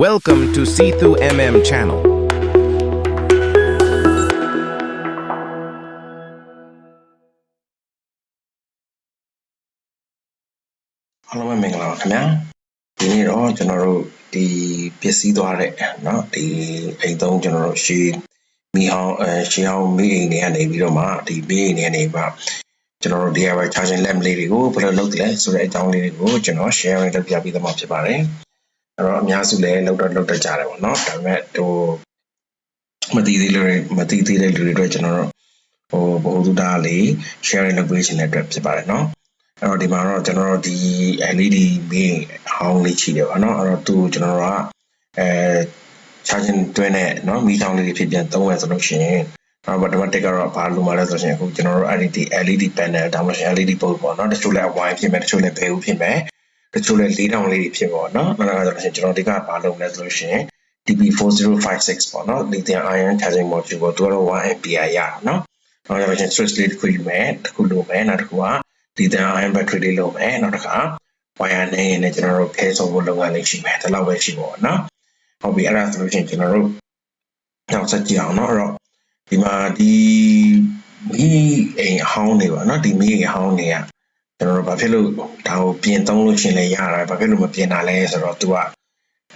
Welcome to C2 MM channel. အားလုံးပဲမင်္ဂလာပါခင်ဗျာဒီနေ့တော့ကျွန်တော်တို့ဒီပစ္စည်းသွားတဲ့เนาะဒီအိမ်သုံးကျွန်တော်တို့ရှေးမိဟောင်းအဲရှေးဟောင်းမိအိမ်တွေကနေပြီးတော့မှဒီမိအိမ်တွေကနေမှကျွန်တော်တို့ DIY charging lamp လေးတွေကိုဘယ်လိုလုပ်တယ်လဲဆိုတဲ့အကြောင်းလေးတွေကိုကျွန်တော် sharing လုပ်ပြပေးသွားမှာဖြစ်ပါတယ် အဲ့တော့အများစုလည်းလုပ်တော့လုပ်တတ်ကြတယ်ပေါ့เนาะဒါပေမဲ့ဟိုမသိသေးလို့မသိသေးတဲ့လူတွေအတွက်ကျွန်တော်တို့ဟိုဘ ഹു တုဒလေး sharing လုပ်ပေးခြင်းတဲ့အတွက်ဖြစ်ပါတယ်เนาะ အဲ့တော့ဒီမှာတော့ကျွန်တော်တို့ဒီ LED မင်းဟောင်းလေးချီတယ်ပေါ့နော်အဲ့တော့သူ့ကိုကျွန်တော်တို့ကအဲ charging တွင်းနဲ့เนาะမီးချောင်းလေးတွေဖြစ်ပြန်သုံးရဆိုလို့ရှိရင်အဲ့တော့ဒီမှာတက်ကတော့ဘာလို့မှလဲဆိုရှင်အခုကျွန်တော်တို့ LED LED panel ဒါမှမဟုတ် LED bulb ပေါ့နော်တချို့လဲ wine ဖြစ်မယ်တချို့လဲဘယ်ဦးဖြစ်မယ် တချို့လည်း4000လေးဖြစ်ပေါ့နော်နောက်တစ်ခါဆိုလို့ရှိရင်ကျွန်တော်ဒီကဘာလုပ်လဲဆိုလို့ရှိရင် DB4056 ပေါ့နော် lithium ion charging module ပေါ့သူကတော့ 1 ampere ရတာနော်နောက်တစ်ခါဆိုရင် switch လေးတစ်ခုယူမယ်တစ်ခုလုပ်မယ်နောက်တစ်ခုက lithium ion battery လေးလုပ်မယ်နောက်တစ်ခါ wire နဲ့ရင်းနဲ့ကျွန်တော်တို့ဖဲဆိုဖို့လုပ်ငန်းလေးရှိမယ်ဒါတော့ပဲရှိပေါ့နော်ဟုတ်ပြီအဲ့ဒါဆိုလို့ရှိရင်ကျွန်တော်တို့နောက်ဆက်ကြည့်အောင်နော်အဲ့တော့ဒီမှာဒီမိအိမ်ဟောင်းတွေပေါ့နော်ဒီမိအိမ်ဟောင်းတွေက ကျွန်တော်တို့ဘာဖြစ်လို့ဒါကိုပြင်သုံးလို့ရှရင်လဲရတာဘာဖြစ်လို့မပြင်တာလဲဆိုတော့ तू က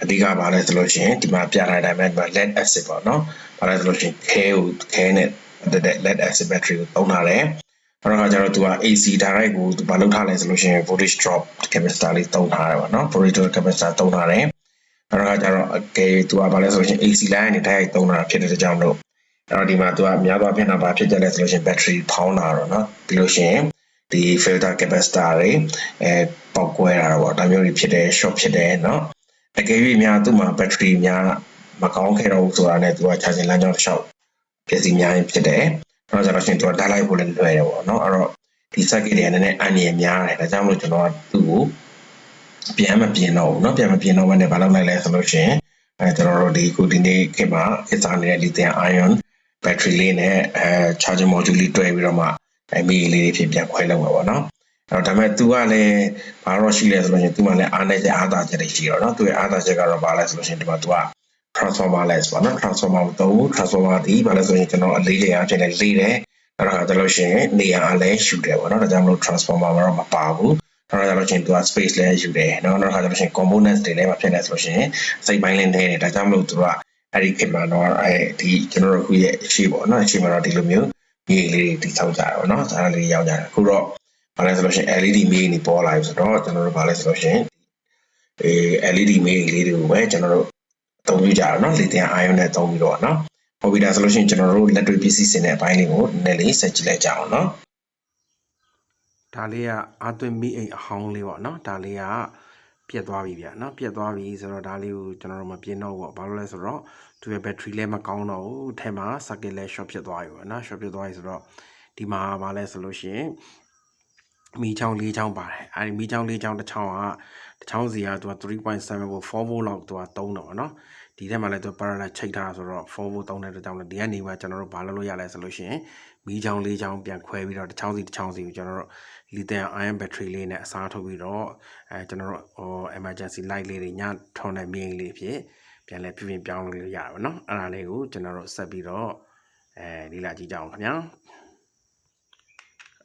အဓိကဘာလဲဆိုလို့ရှိရင်ဒီမှာပြထားတဲ့အတိုင်းပဲ lead acid ပေါ့เนาะဘာလဲဆိုလို့ရှိရင်ခဲကိုခဲနဲ့တက်တဲ့ lead acid battery ကိုသုံးထားတယ်အဲ့တော့ကျတော့သူက AC direct ကိုသူဘာလုပ်ထားလဲဆိုလို့ရှိရင် voltage drop capacitor လေးသုံးထားတယ်ပေါ့နော် voltage drop capacitor သုံးထားတယ်အဲ့တော့ကျတော့အကယ်သူကဘာလဲဆိုလို့ရှိရင် AC line နဲ့တိုက်ရိုက်သုံးတာဖြစ်တဲ့ကြောင့်လို့အဲ့တော့ဒီမှာသူကများသောအားဖြင့်တော့ဘာဖြစ်ကြလဲဆိုလို့ရှိရင် battery ဖောင်းတာတော့နော်ပြီးလို့ရှိရင် ဒီ filter capacitor တွေအဲပေါက်ကွဲတာတော့ပေါ့ဒါမျိုးတွေဖြစ်တယ် short ဖြစ်တယ်နော်အကယ်၍များသူ့မှာ battery များမကောင်းခဲ့တော့ဘူးဆိုတာနဲ့သူက charging လမ်းကြောင်းတစ်လျှောက်ပစ္စည်းများရင်ဖြစ်တယ်အဲ့တော့ကျတော့ရှင်သူကဓာတ်လိုက်ဖို့လည်းလွယ်တယ်ပေါ့နော်အဲ့တော့ဒီ circuit တွေကနည်းနည်းအန်ရများတယ်ဒါကြောင့်မို့ကျွန်တော်ကသူ့ကိုပြန်မပြင်တော့ဘူးเนาะပြန်မပြင်တော့ဘဲနဲ့ဘာလုပ်လိုက်လဲဆိုလို့ရှိရင်အဲကျွန်တော်တို့ဒီခုဒီနေ့ခေတ်မှာခေတ်စားနေတဲ့ lithium ion battery လေးနဲ့အဲ charging module လေးတွဲပြီးတော့မှ အဲမိလေးလေးဖြစ်ပြန်ခွဲလောက်မှာပေါ့နော်အဲ့တော့ဒါပေမဲ့ तू ကလည်းဘာတော့ရှိလဲဆိုလို့ရှိရင် तू မှလည်းအားနဲ့ချက်အားသာချက်တွေရှိတော့နော် तू ရဲ့အားသာချက်ကတော့ဘာလဲဆိုလို့ရှိရင်ဒီမှာ तू က transformer လဲဆိုပါနော် transformer မသုံး transformer ဒီဘာလဲဆိုရင်ကျွန်တော်အလေးလေးအားဖြင့်လည်းလေးတယ်အဲ့ဒါကလည်းလို့ရှိရင်နေရာအလဲယူတယ်ပေါ့နော်ဒါကြောင့်မလို့ transformer တော့မပါဘူးနောက်တစ်ခါကျလို့ရှိရင် तू က space လဲယူတယ်နော်နောက်တစ်ခါကျလို့ရှိရင် components တွေလည်းမဖြစ်နေဆိုလို့ရှိရင်စိတ်ပိုင်းလင်းနေတယ်ဒါကြောင့်မလို့ तू ကအဲ့ဒီခင်မှာတော့အဲဒီကျွန်တော်တို့ခုရဲ့အရှိပေါ့နော်အရှိမှာတော့ဒီလိုမျိုး မြေလေးတွေတိဆောက်ကြတာပေါ့နော်ဇာတ်လေးရောက်ကြတာအခုတော့ဘာလဲဆိုလို့ရှိရင် LED မြေတွေပေါ်လာပြီဆိုတော့ကျွန်တော်တို့ဘာလဲဆိုလို့ရှိရင်အဲ LED မြေလေးတွေကိုပဲကျွန်တော်တို့အသုံးပြုကြတာနော်လေတင်အာရုံနဲ့အသုံးပြုတော့နော်ပေါ်ပြီးတာဆိုလို့ရှိရင်ကျွန်တော်တို့လက်တွေ့ပစ္စည်းစင်တဲ့အပိုင်းလေးကိုနည်းနည်းလေးဆက်ကြည့်လိုက်ကြအောင်နော်ဒါလေးကအာသွင်းမီအိမ်အဟောင်းလေးပေါ့နော်ဒါလေးက ပြတ်သွားပြီဗျာနော်ပြတ်သွားပြီဆိုတော့ဒါလေးကိုကျွန်တော်တို့မပြင်တော့ဘူးပေါ့ဘာလို့လဲဆိုတော့သူရဲ့ battery လည်းမကောင်းတော့ဘူးအထက်မှာ circuit လည်း short ဖြစ်သွားပြီပေါ့နော် short ဖြစ်သွားပြီဆိုတော့ဒီမှာဘာလဲဆိုလို့ရှိရင်မီးချောင်း၄ချောင်းပါတယ်အဲဒီမီးချောင်း၄ချောင်းတစ်ချောင်းကတစ်ချောင်းစီကသူက3.7 volt 4 volt လောက်သူကသုံးတော့ပေါ့နော် ဒီထဲမှာလည်းသူ parallel ချိတ်ထားဆိုတော့4 volt သုံးတဲ့အတွက်ကြောင့်လည်းဒီကနေမှကျွန်တော်တို့ဘာလုပ်လို့ရလဲဆိုလို့ရှိရင်မီးချောင်း၄ချောင်းပြန်ခွဲပြီးတော့တစ်ချောင်းစီတစ်ချောင်းစီကိုကျွန်တော်တို့ lithium ion battery လေးနဲ့အစားထိုးပြီးတော့အဲကျွန်တော်တို့ဟို emergency light လေးတွေညထွန်တဲ့မြင်းလေးဖြစ်ပြန်လဲပြင်ပြောင်းလို့ရတာပေါ့နော်အဲ့ဒါလေးကိုကျွန်တော်တို့ဆက်ပြီးတော့အဲဒီလာကြည့်ကြအောင်ခင်ဗျာ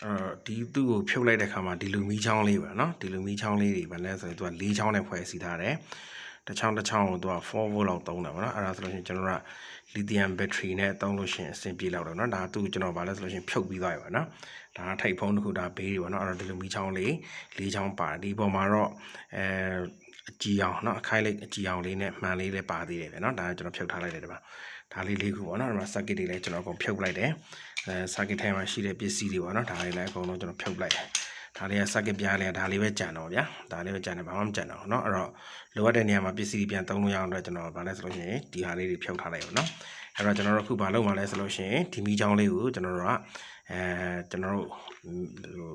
အဲဒီသူ့ကိုဖြုတ်လိုက်တဲ့ခါမှာဒီလူမီးချောင်းလေးပဲเนาะဒီလူမီးချောင်းလေးတွေဗာလဲဆိုရင်သူက၄ချောင်းနဲ့ဖွဲ့စည်းထားတယ် တစ်ချောင်းတစ်ချောင်းကိုသူက4 volt လောက်သုံးတယ်ဗောနော်အဲ့ဒါဆိုလို့ရှိရင်ကျွန်တော်တို့က lithium battery နဲ့သုံးလို့ရှိရင်အဆင်ပြေလောက်တော့เนาะဒါသူ့ကျွန်တော်ဗာလဲဆိုလို့ရှိရင်ဖြုတ်ပြီးသွားပြီဗောနော်ဒါကထိတ်ဖုံးတစ်ခုဒါဘေးတွေဗောနော်အဲ့တော့ဒီလူမီးချောင်းလေး၄ချောင်းပါတယ်ဒီပေါ်မှာတော့အဲအကြည်အောင်เนาะအခိုက်လိုက်အကြည်အောင်လေးနဲ့မှန်လေးလည်းပါသေးတယ်ဗျเนาะဒါကကျွန်တော်ဖြုတ်ထားလိုက်တယ်ဒီမှာဒါလေးလေးခုပေါ့နော်ဒီမှာ circuit တွေလည်းကျွန်တော်အကုန်ဖြုတ်လိုက်တယ်အဲ circuit ထဲမှာရှိတဲ့ပစ္စည်းတွေပေါ့နော်ဒါတွေလည်းအကုန်လုံးကျွန်တော်ဖြုတ်လိုက်တယ် ဒါလေးက circuit ပြားလေးကဒါလေးပဲကြံတော့ဗျာဒါလေးပဲကြံတယ်ဘာမှမကြံတော့ဘူးเนาะအဲ့တော့လိုအပ်တဲ့နေရာမှာပစ္စည်းတွေပြန်သုံးလို့ရအောင်အတွက်ကျွန်တော်ဗာလဲဆိုလို့ရှိရင်ဒီဟာလေးတွေဖြုတ်ထားလိုက်ပါเนาะအဲ့တော့ကျွန်တော်တို့အခုဘာလုပ်မှာလဲဆိုလို့ရှိရင်ဒီမီချောင်းလေးကိုကျွန်တော်တို့ကအဲကျွန်တော်တို့ဟို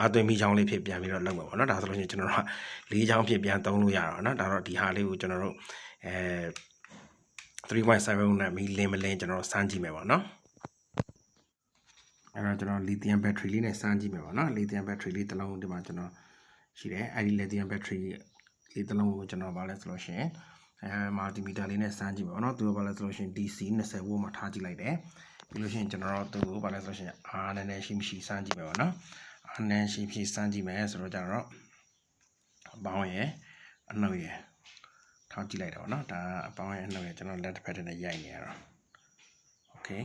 အာသွင်းမီချောင်းလေးဖြစ်ပြန်ပြီးတော့လုပ်မှာပေါ့เนาะဒါဆိုလို့ရှိရင်ကျွန်တော်တို့ကလေးချောင်းဖြစ်ပြန်သုံးလို့ရတော့เนาะဒါတော့ဒီဟာလေးကိုကျွန်တော်တို့အဲ3.7နဲ့မီလင်းမလင်းကျွန်တော်တို့စမ်းကြည့်မယ်ပေါ့နော် အဲ့တော့ကျွန်တော် lithium battery လေးနဲ့စမ်းကြည့်မယ်ပေါ့နော် lithium battery လေးတစ်လုံးဒီမှာကျွန်တော်ရှိတယ်အဲ့ဒီ lithium battery လေးတစ်လုံးကိုကျွန်တော်ဗာလဲဆိုလို့ရှိရင်အဲမာတီမီတာလေးနဲ့စမ်းကြည့်ပါဘောနော်သူကဘာလဲဆိုလို့ရှိရင် DC 20 volt မှာထားကြည့်လိုက်တယ်ပြီးလို့ရှိရင်ကျွန်တော်တို့သူ့ကိုဘာလဲဆိုလို့ရှိရင်အာနည်းနည်းရှိမရှိစမ်းကြည့်မယ်ပေါ့နော်အာနည်းရှိမရှိစမ်းကြည့်မယ်ဆိုတော့ကြတော့အပေါင်းရယ်အနှုတ်ရယ်ထားကြည့်လိုက်တော့နော်ဒါအပေါင်းရယ်အနှုတ်ရယ်ကျွန်တော်လက်တစ်ဖက်တည်းနဲ့ရိုက်နေရတော့ okay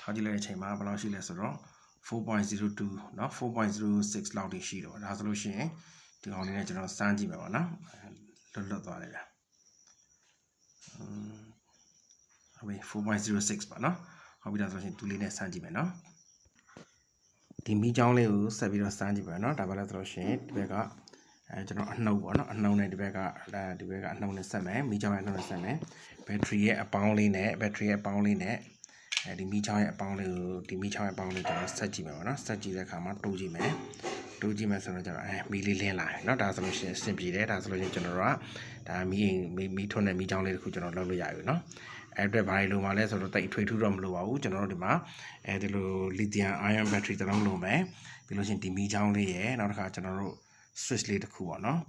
ထားကြည့်လိုက်တဲ့အချိန်မှာဘယ်လောက်ရှိလဲဆိုတော့4.02เนาะ4.06လောက်တိရှိတော့ဒါဆိုလို့ရှိရင်ဒီကောင်လေးနဲ့ကျွန်တော်စမ်းကြည့်မယ်ပေါ့နော်လွတ်လွတ်သွားတယ်ဗျာอืมဟုတ်ပြီ4.06ပါနော်ဟုတ်ပြီဒါဆိုလို့ရှိရင်သူလေးနဲ့စမ်းကြည့်မယ်နော်ဒီမီးချောင်းလေးကိုဆက်ပြီးတော့စမ်းကြည့်ပါနော်ဒါပဲလဲဆိုလို့ရှိရင်ဒီဘက်ကအဲကျွန်တော်အနှုတ်ပေါ့နော်အနှုတ်နဲ့ဒီဘက်ကဒါဒီဘက်ကအနှုတ်နဲ့ဆက်မယ်မီးချောင်းရဲ့အနှုတ်နဲ့ဆက်မယ်ဘက်ထရီရဲ့အပေါင်းလေးနဲ့ဘက်ထရီရဲ့အပေါင်းလေးနဲ့ အဲဒီမီးချောင်းရဲ့အပေါင်းလေးကိုဒီမီးချောင်းရဲ့အပေါင်းလေးကျွန်တော်ဆက်ကြည့်မယ်ပေါ့နော်ဆက်ကြည့်တဲ့အခါမှာတိုးကြည့်မယ်တိုးကြည့်မယ်ဆိုတော့ကျွန်တော်အဲမီးလေးလင်းလာတယ်เนาะဒါဆိုလို့ရှိရင်အဆင်ပြေတယ်ဒါဆိုလို့ရှိရင်ကျွန်တော်တို့ကဒါမီးမီးမီးထွန်းတဲ့မီးချောင်းလေးတစ်ခုကျွန်တော်လုပ်လို့ရပြီเนาะအဲ့အတွက်ဘာလို့လိုမှလဲဆိုတော့တိတ်အထွေထူးတော့မလိုပါဘူးကျွန်တော်တို့ဒီမှာအဲဒီလို lithium ion battery တစ်လုံးလိုမယ်ပြီးလို့ရှိရင်ဒီမီးချောင်းလေးရယ်နောက်တစ်ခါကျွန်တော်တို့ switch လေးတစ်ခုပေါ့နော်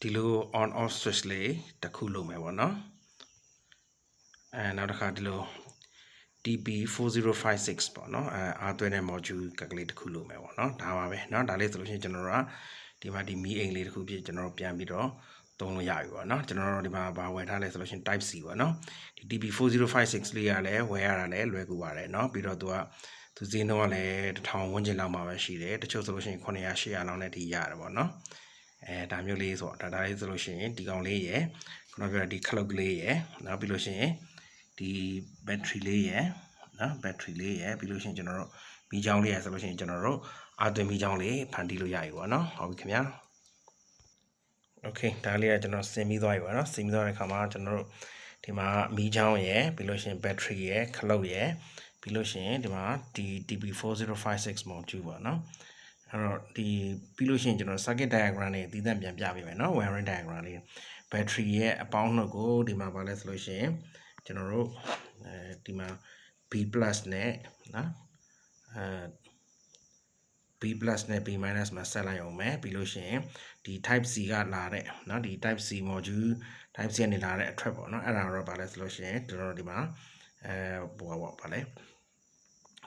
ဒီလို on off switch လေးတစ်ခုလိုမယ်ပေါ့နော် အဲနောက်တစ်ခါဒီလို TP4056 ပေါ့နော်အဲအားသွင်းတဲ့ module ကကလေးတစ်ခုလိုမယ်ပေါ့နော်ဒါပါပဲเนาะဒါလေးဆိုလို့ရှိရင်ကျွန်တော်တို့ကဒီမှာဒီမီးအိမ်လေးတစ်ခုဖြစ်ကျွန်တော်တို့ပြန်ပြီးတော့သုံးလို့ရပြီပေါ့နော်ကျွန်တော်တို့ဒီမှာဘာဝယ်ထားလဲဆိုလို့ရှိရင် type C ပေါ့နော်ဒီ TP4056 လေးကလည်းဝယ်ရတာလည်းလွယ်ကူပါတယ်เนาะပြီးတော့သူကသူဈေးနှုန်းကလည်းတစ်ထောင်ဝန်းကျင်လောက်မှာပဲရှိတယ်တချို့ဆိုလို့ရှိရင်900 800လောက်နဲ့ထိရတယ်ပေါ့နော်အဲဒါမျိုးလေးဆိုတော့ဒါဒါလေးဆိုလို့ရှိရင်ဒီကောင်လေးရယ်ခုနပြောတဲ့ဒီ cloud လေးရယ်နောက်ပြီးလို့ရှိရင် ဒီ battery လေးရယ်နော် battery လေးရယ်ပြီးလို့ရှိရင်ကျွန်တော်တို့မီးချောင်းလေးရယ်ဆိုလို့ရှိရင်ကျွန်တော်တို့အာသွင်းမီးချောင်းလေးဖန်တီးလို့ရပြီပေါ့နော်ဟုတ်ပြီခင်ဗျာ okay ဒါလေးကကျွန်တော်ဆင်ပြီးသွားပြီပေါ့နော်ဆင်ပြီးသွားတဲ့အခါမှာကျွန်တော်တို့ဒီမှာမီးချောင်းရယ်ပြီးလို့ရှိရင် battery ရယ်ခလုတ်ရယ်ပြီးလို့ရှိရင်ဒီမှာဒီ TP4056 module ပေါ့နော်အဲ့တော့ဒီပြီးလို့ရှိရင်ကျွန်တော် circuit diagram နဲ့အသေးသက်ပြန်ပြပေးမယ်နော် wiring diagram လေး battery ရဲ့အပေါင်းနှုတ်ကိုဒီမှာပါလဲဆိုလို့ရှိရင် ကျွန်တော်တို့အဲဒီမှာ B+ နဲ့နော်အဲ B+ နဲ့ B- မှာဆက်လိုက်အောင်မယ်ပြီးလို့ရှိရင်ဒီ type C ကလာတဲ့เนาะဒီ type C module type C ကနေလာတဲ့အထွက်ပေါ့เนาะအဲ့ဒါတော့ပါလဲဆိုလို့ရှိရင်ကျွန်တော်တို့ဒီမှာအဲဟိုပါပါလဲ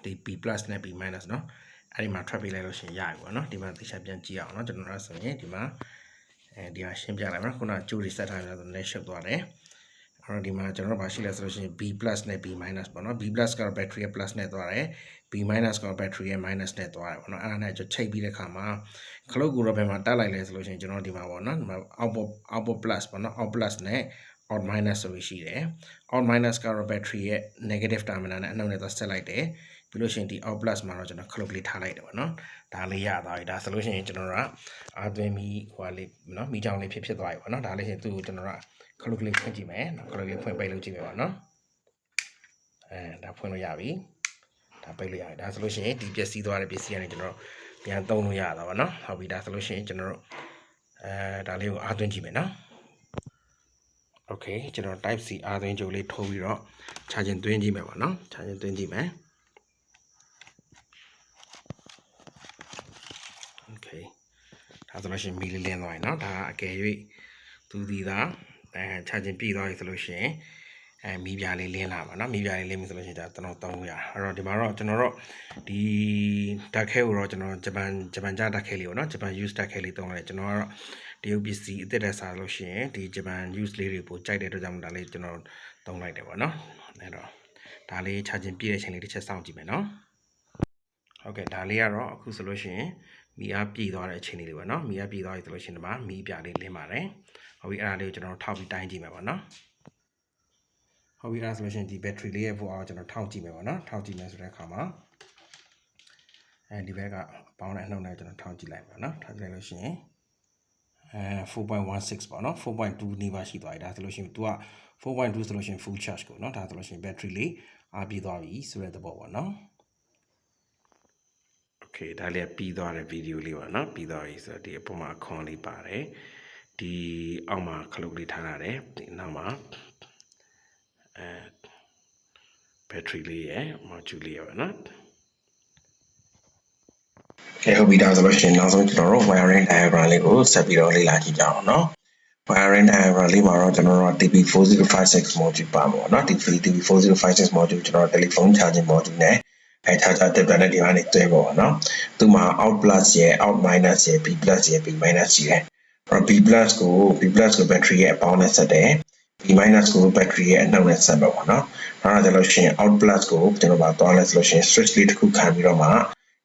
ဒီ B+ နဲ့ B- เนาะအဲ့ဒီမှာထွက်ပေးလိုက်လို့ရှိရင်ရပြီပေါ့เนาะဒီမှာသိချပြန်ကြည့်အောင်เนาะကျွန်တော်တို့ဆိုရင်ဒီမှာအဲဒီဟာရှင်းပြလိုက်ပါမယ်ခုနကကြိုးရီဆက်ထားတယ်ဆိုတော့လည်းရှုပ်သွားတယ်အဲ့ တော့ဒီမှာကျွန်တော်တို့ဘာရှိလဲဆိုလို့ရှိရင် B+ နဲ့ B- ပေါ့နော် B+ ကတော့ battery ရဲ့ plus နဲ့သွားတယ် B- ကတော့ battery ရဲ့ minus နဲ့သွားတယ်ပေါ့နော်အဲ့ဒါနဲ့ကျွန်တော်ချိန်ပြီးတဲ့အခါမှာခလုတ်ကိုတော့ဘယ်မှာတက်လိုက်လဲဆိုလို့ရှိရင်ကျွန်တော်ဒီမှာပေါ့နော်ဒီမှာ output output plus ပေါ့နော် out plus နဲ့ out minus ဆိုပြီးရှိတယ် out minus ကတော့ battery ရဲ့ negative terminal နဲ့အနှုတ်နဲ့သွားဆက်လိုက်တယ် ပြီးလို့ရှိရင်ဒီ out plus မှာတော့ကျွန်တော်ခလုတ်လေးထားလိုက်တယ်ပေါ့နော်ဒါလေးရသွားပြီဒါဆိုလို့ရှိရင်ကျွန်တော်တို့ကအာသွင်းမီဟိုလေးနော်မီးချောင်းလေးဖြစ်ဖြစ်သွားပြီပေါ့နော်ဒါလေးရှင်သူ့ကိုကျွန်တော်တို့ကခလုတ်ကလေးဖွင့်ကြည့်မယ်နော်ခလုတ်လေးဖွင့်ပိတ်လို့ကြည့်မယ်ပေါ့နော်အဲဒါဖွင့်လို့ရပြီဒါပိတ်လို့ရပြီဒါဆိုလို့ရှိရင်ဒီပျက်စီးသွားတဲ့ပစ္စည်းကနေကျွန်တော်ပြန်သုံးလို့ရတာပေါ့နော်ဟုတ်ပြီဒါဆိုလို့ရှိရင်ကျွန်တော်တို့အဲဒါလေးကိုအားသွင်းကြည့်မယ်နော် Okay ကျွန်တော် type C အားသွင်းကြိုလေးထိုးပြီးတော့ charging သွင်းကြည့်မယ်ပေါ့နော် charging သွင်းကြည့်မယ် Okay ဒါဆိုလို့ရှိရင်မီလီလင်းသွားပြီเนาะဒါအကယ်၍သူဒီသာအဲ charging ပြည့်သွားပြီဆိုလို့ရှိရင်အဲမီးပြားလေးလင်းလာပါเนาะမီးပြားလေးလင်းပြီဆိုလို့ရှိရင်ဒါကျွန်တော်သုံးလို့ရအဲ့တော့ဒီမှာတော့ကျွန်တော်တို့ဒီဓာတ်ခဲကိုတော့ကျွန်တော်ဂျပန်ဂျပန်ကြဓာတ်ခဲလေးပေါ့เนาะဂျပန် use ဓာတ်ခဲလေးသုံးလိုက်ကျွန်တော်ကတော့တရုတ်ပစ္စည်းအစ်စ်တဲ့စားလို့ရှိရင်ဒီဂျပန် use လေးတွေပိုကြိုက်တဲ့အတွက်ကြောင့်ဒါလေးကျွန်တော်သုံးလိုက်တယ်ပေါ့เนาะအဲ့တော့ဒါလေး charging ပြည့်တဲ့အချိန်လေးတစ်ချက်စောင့်ကြည့်မယ်เนาะဟုတ်ကဲ့ဒါလေးကတော့အခုဆိုလို့ရှိရင် မီအားပြည့်သွားတဲ့အချိန်လေးတွေပေါ့နော်မီအားပြည့်သွားပြီဆိုလို့ရှိရင်ဒီမှာမီးပြားလေးလင်းပါတယ်ဟုတ်ပြီအဲ့ဒါလေးကိုကျွန်တော်တို့ထောက်ပြီးတိုင်းကြည့်မယ်ပေါ့နော်ဟုတ်ပြီအဲ့ဒါဆိုလို့ရှိရင်ဒီ battery လေးရဲ့ဘွားကိုကျွန်တော်ထောက်ကြည့်မယ်ပေါ့နော်ထောက်ကြည့်မယ်ဆိုတဲ့အခါမှာအဲဒီဘက်ကပေါင်းတဲ့အနှုတ်နဲ့ကျွန်တော်ထောက်ကြည့်လိုက်ပါနော်ထောက်ကြည့်လိုက်လို့ရှိရင်အဲ4.16ပေါ့နော်4.2နီးပါးရှိသွားပြီဒါဆိုလို့ရှိရင် तू က4.2ဆိုလို့ရှိရင် full charge ကိုနော်ဒါဆိုလို့ရှိရင် battery လေးအားပြည့်သွားပြီဆိုတဲ့သဘောပေါ့နော် Okay ဒါလေးကပြီးသွားတဲ့ဗီဒီယိုလေးပါเนาะပြီးသွားပြီဆိုတော့ဒီအပေါ်မှာအခွန်လေးပါတယ်ဒီအောက်မှာခလုတ်လေးထားရတယ်ဒီနောက်မှာအဲ battery လေးရယ် module လေးရယ်ပါเนาะ ကဲဟုတ်ပြီဒါဆိုလို့ရှိရင်နောက်ဆုံးကျွန်တော်တို့ wiring diagram လေးကိုဆက်ပြီးတော့လေ့လာကြည့်ကြအောင်เนาะ wiring diagram လေးမှာတော့ကျွန်တော်တို့ TP4056 module ပါမှာပေါ့နော် TP4056 module ကျွန်တော် telephone charging module နဲ့ အဲ charger adapter နဲ့ဒီကနေတွဲပေါ့နော်သူမှာ out plus ရယ် out minus ရယ် b plus ရယ် b minus ရယ်အဲ့တော့ b plus ကို b plus ကို battery ရဲ့အပေါင်းနဲ့ဆက်တယ် b minus ကို battery ရဲ့အနှုတ်နဲ့ဆက်တော့ပေါ့နော်အဲ့ဒါကြလို့ရှိရင် out plus ကိုကျွန်တော်ပါသွားလဲဆိုလို့ရှိရင် switch လေးတစ်ခုခံပြီးတော့မှ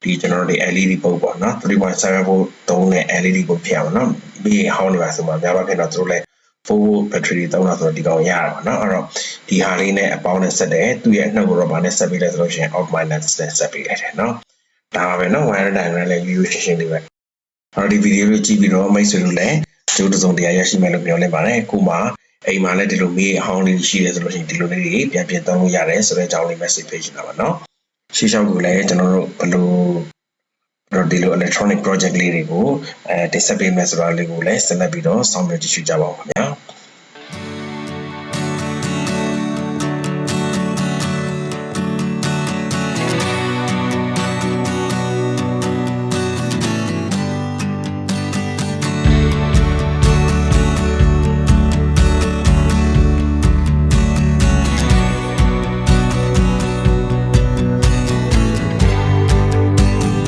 ဒီကျွန်တော်တို့ဒီ LED bulb ပေါ့နော်3.7 volt သုံးတဲ့ LED bulb ဖြစ်အောင်နော်ဒီဟောင်းနေပါဆိုမှများပါဖြစ်တော့သူတို့လည်း 4 volt battery သုံးတာဆိုတော့ဒီကောင်ရတာပေါ့နော်အဲ့တော့ဒီဟာလေးနဲ့အပေါင်းနဲ့ဆက်တယ်သူ့ရဲ့အနှုတ်ကိုတော့ဗာနဲ့ဆက်ပြီးလဲဆိုလို့ရှိရင် out minus နဲ့ဆက်ပြီးလိုက်တယ်နော်ဒါပါပဲနော် wire diagram လည်းရိုးရိုးရှင်းရှင်းလေးပဲအဲ့တော့ဒီဗီဒီယိုလေးကြည့်ပြီးတော့မိတ်ဆွေတို့လည်းကျိုးတစ်စုံတရားရရှိမယ်လို့ပြောနေပါတယ်အခုမှအိမ်မှာလည်းဒီလိုမေးအဟောင်းလေးရှိတယ်ဆိုလို့ရှိရင်ဒီလိုလေးတွေပြန်ပြန်သုံးလို့ရတယ်ဆိုတဲ့အကြောင်းလေး message ပေးချင်တာပါနော်ရှေ့လျှောက်ကိုလည်းကျွန်တော်တို့ဘယ်လိုတော့ဒီလို electronic project လေးတွေကိုအဲတင်ဆက်ပေးမယ်ဆိုတာလေးကိုလည်းဆက်လက်ပြီးတော့ဆောင်ရွက်ကြည့်ရှုကြပါဦးခင်ဗျာ